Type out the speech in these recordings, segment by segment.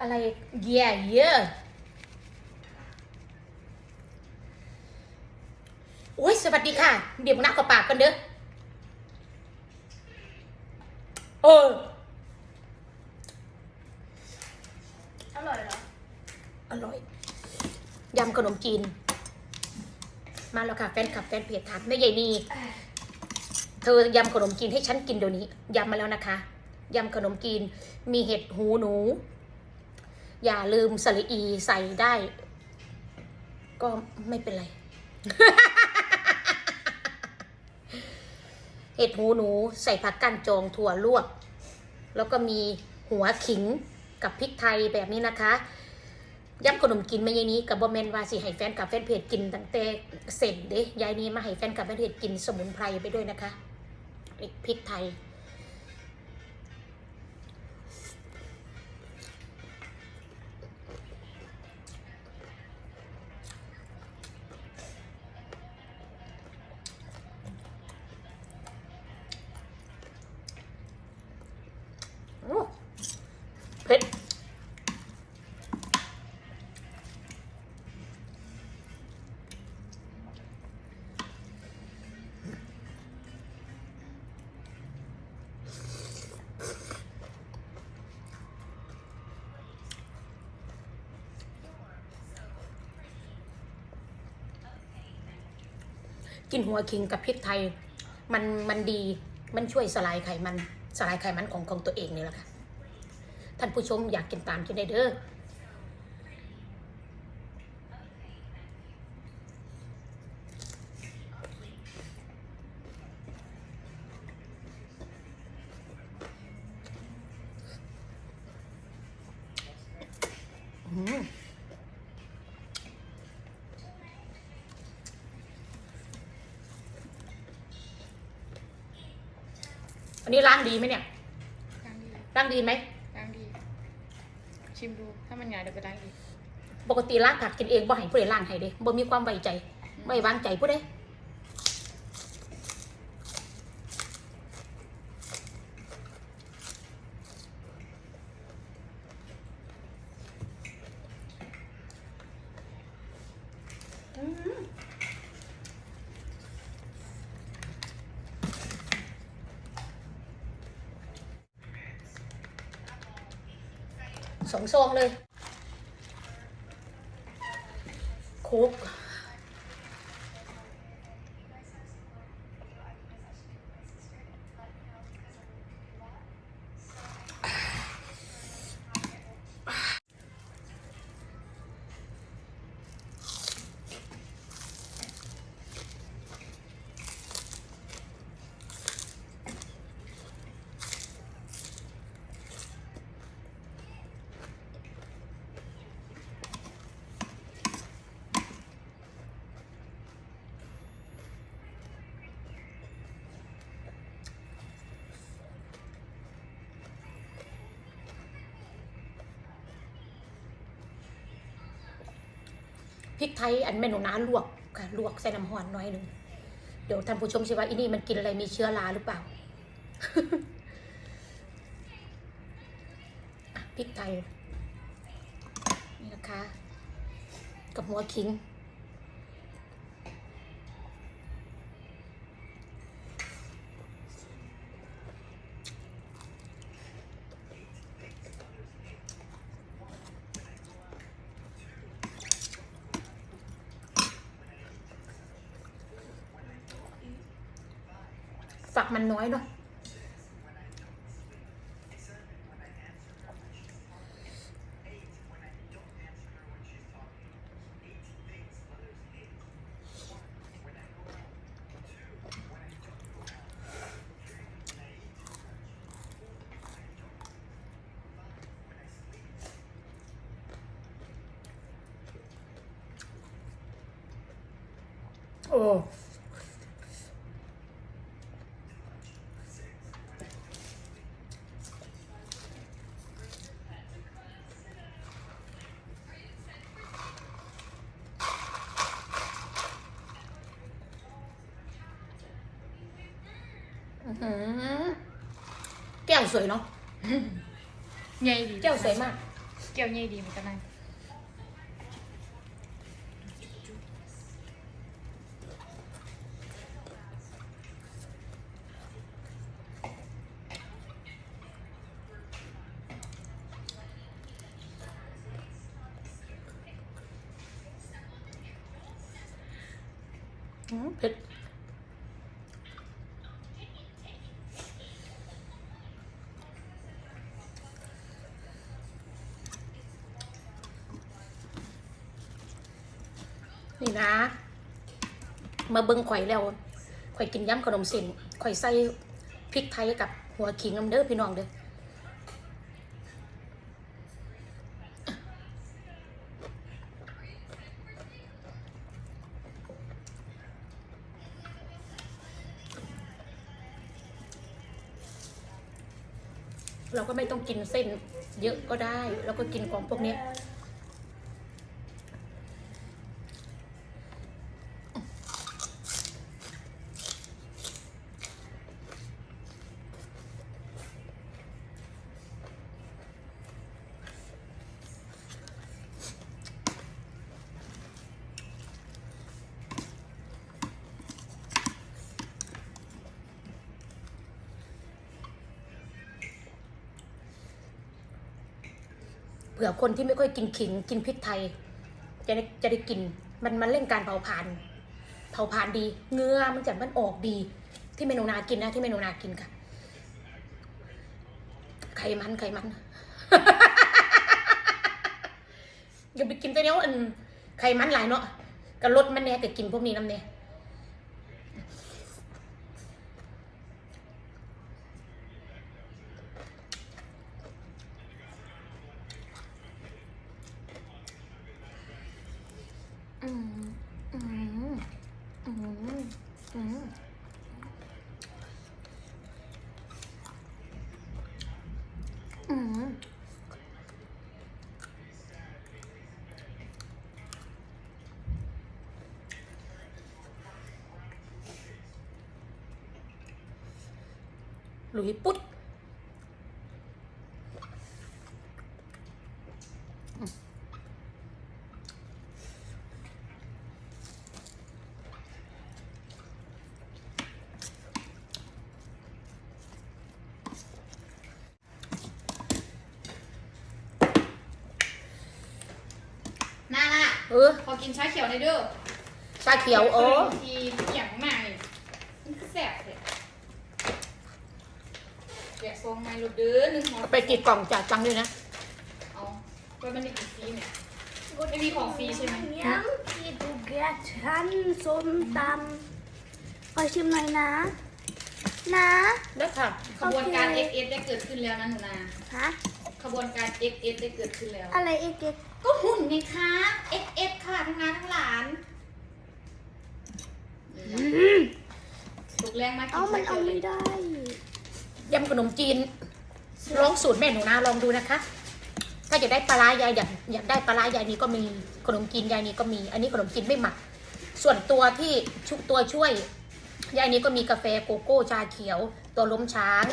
อะไรเย่เยอะโอ้ยสวัสดีค่ะ เดี๋ยวมึงนักกับปากกันเด้อเอออร่อยเหรอ อร่อย ยำขนมจีน มาแล้วค่ะแฟนคลับแฟนเพจถามแม่ใหญ่นีเธอยำขนมจีนให้ฉันกินเดี๋ยวนี้ยำมาแล้วนะคะยำขนมจีนมีเห็ดหูหนู อย่าลืมสลีอีใส่ได้ ก็ไม่เป็นไร เห็ดหูหนูใส่ผักก้านจองถั่วลวก แล้วก็มีหัวขิงกับพริกไทยแบบนี้นะคะยำขนมกินไม่ยายนี้กับบอมเมนวาสิให้แฟนกับแฟนเพจกินตั้งแต่เสร็จเด้ยายนี้มาให้แฟนกับแฟนเพจกินสมุนไพรไปด้วยนะคะพริกไทย กินหัวคิงกับพริกไทย มันมันดีมันช่วยสลายไขมันสลายไขมันของของตัวเองนี่แหละค่ะท่านผู้ชมอยากกินตามกินได้เด้อ อันนี้ล้างดีไหมเนี่ยล้างดีล้างดีไหมล้างดี ชิมดู ถ้ามันหยาบเดี๋ยวไปล้างอีก ปกติล้างผักกินเองบ่ให้ผู้ใดล้างให้เด้บ่มีความไว้ใจไม่วางใจผู้ใดอืม สองซองเลย โคก พริกไทยอันแม่หนูน้าลวกค่ะลวกใส่น้ำหอนน้อยหนึ่งเดี๋ยวท่านผู้ชมสิว่าอินี่มันกินอะไรมีเชื้อราหรือเปล่าพริกไทยนี่นะคะ กับหัวขิง มันน้อยเนาะโอ้วยเนาะใหญ่ดีแก้ กกี่ยวใหญ่ดีเหมือนกันน นี่นะ มาเบิ้งข่อยแล้ว ข่อยกินยำขนมเส้นข่อยใส่พริกไทยกับหัวขิงน้ำเด้อพี่น้องเด้อเราก็ไม่ต้องกินเส้นเยอะก็ได้ แล้วก็กินของพวกเนี้ ผื่อคนที่ไม่ค่อยกินขิงกินพริกไทย จะได้จะได้กิน มันมันเร่งการเผาผลาญเผาผลาญดีเงือมันจะมันออกดี ที่เมนูนากินนะที่เมนูนากินค่ะไขมันไขมันอย่าไปกินแต่เนี้ยอันไขมันหลายเนาะกรลดมันแน่แต่กินพวกนี้น้ำเนี่ย หลุยปุ๊ดน่าน่ะเออพอกินชาเขียวในอยเด้อชาเขียวโอ้ทีอย่างมากเลยมันคือแสบเลยแกะซ องไม้ลูกเด้อหนึ่งหัวไปกี่กล่องจ่ายตังค์ด้วยนะ เอาไว้มันได้กี่ฟรีเนี่ย ไม่มีของฟรีใช่ไหมย้ำที่ดูแกฉันส้มตำขอชิมหน่อยนะ นะได้ค่ะ ขบวนการ XS ได้เกิดขึ้นแล้วนะหนูนา ฮะขบวนการ XS ได้เกิดขึ้นแล้ว อะไรเอ็กเอ็กก็หุ่นนี่คะ XS ค่ะทั้งงาทั้งหลานถูกแรงมากกิเอามันเอาไม่ได้ ยำขนมจีนลองสูตรแม่หนูนะลองดูนะคะ ถ้าอยากได้ปลาร้ายายอยากอยากได้ปลาร้ายายนี้ก็มีขนมจีนยายนี้ก็มี อันนี้ขนมจีนไม่หมัก ส่วนตัวที่ชุตัวช่วย ยายนี้ก็มีกาแฟโกโก้ชาเขียว ตัวล้มช้าง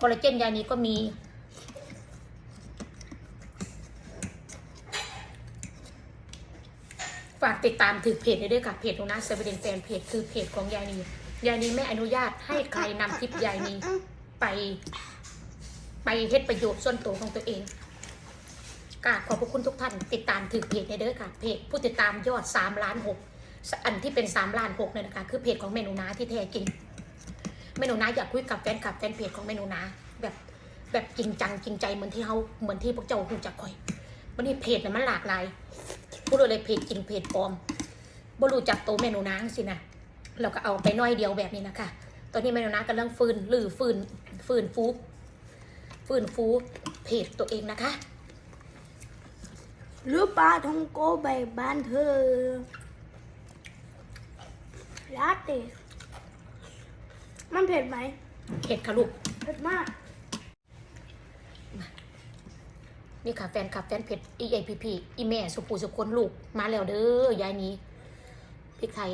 คอลลาเจนยายนี้ก็มีฝากติดตามถือเพจด้วยค่ะเพจหนูนะเซเว่นแฟนเพจคือเพจของยายนียายนีไม่อนุญาตให้ใครนำคลิปยายนี ไป ไปเฮ็ดประโยชน์ส่วนตัวของตัวเองกราบขอบพระคุณทุกท่าน ติดตามถือเพจในเด้อค่ะเพจผู้ติดตามยอด3ล้าน6อันที่เป็น3ล้าน6เนี่ยนะคะ คือเพจของเมนูนาที่แท้จริงเมนูนาอยากคุยกับแฟนคลับแฟนเพจของเมนูนาแบบแบบจริงจังจริงใจเหมือนที่เขาเหมือนที่พวกเจ้าหูจักคอยวันนี้เพจน่ะมันหลากหลายพูดเลยเพจจริงเพจปลอมบ่รู้จักโตเมนูนาสินะเราก็เอาไปน้อยเดียวแบบนี้นะคะ ตอนนี้เมนูนากำลังฟืนหรือฟืน ฟื้นฟูฟื้นฟูเพจตัวเองนะคะหรือปลาทองโกใบบ้านเธอลาเต้มันเผ็ดไหมเพจค่ะลูกเผ็ดมาก นี่ค่ะแฟนคลับแฟนเพจ EAPP อีแม่สุปูสุคนลูกมาแล้วเด้อยายนี้พริกไทย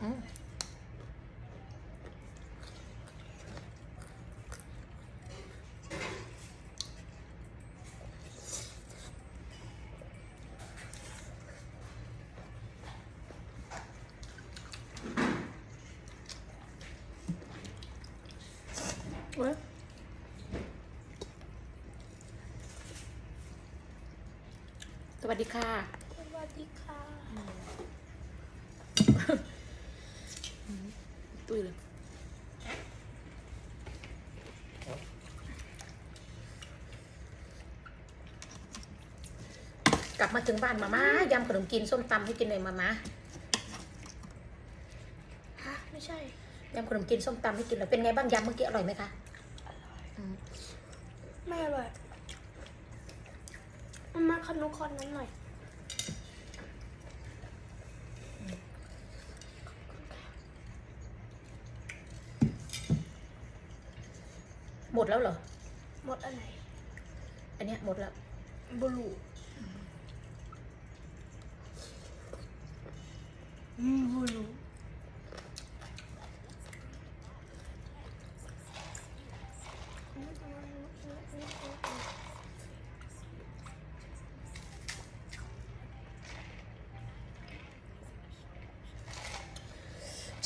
Ouais. Sawadee ka. Sawadee ka. ตุ้ยเลยกลับมาถึงบ้านมาม่ายำขนมจีนส้มตำให้กินเลยมาม่าฮะไม่ใช่ยำขนมจีนส้มตำให้กินเลยเป็นไงบ้างยำเมื่อกี้อร่อยไหมคะอืมไม่อร่อยเอามาขนมคอนนั้นหน่อย หมดแล้วเหรอ หมดอะไร อันเนี้ยหมดแล้วบลูอืมบลู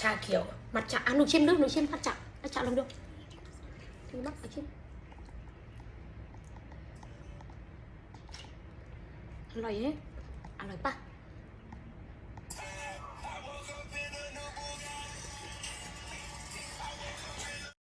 ชาเขียว มัทฉะอะหนูชิมดูหนูชิมมัทฉะมัทฉะลองดู ชิมมัทฉะชิมอร่อยไหมอร่อยปะ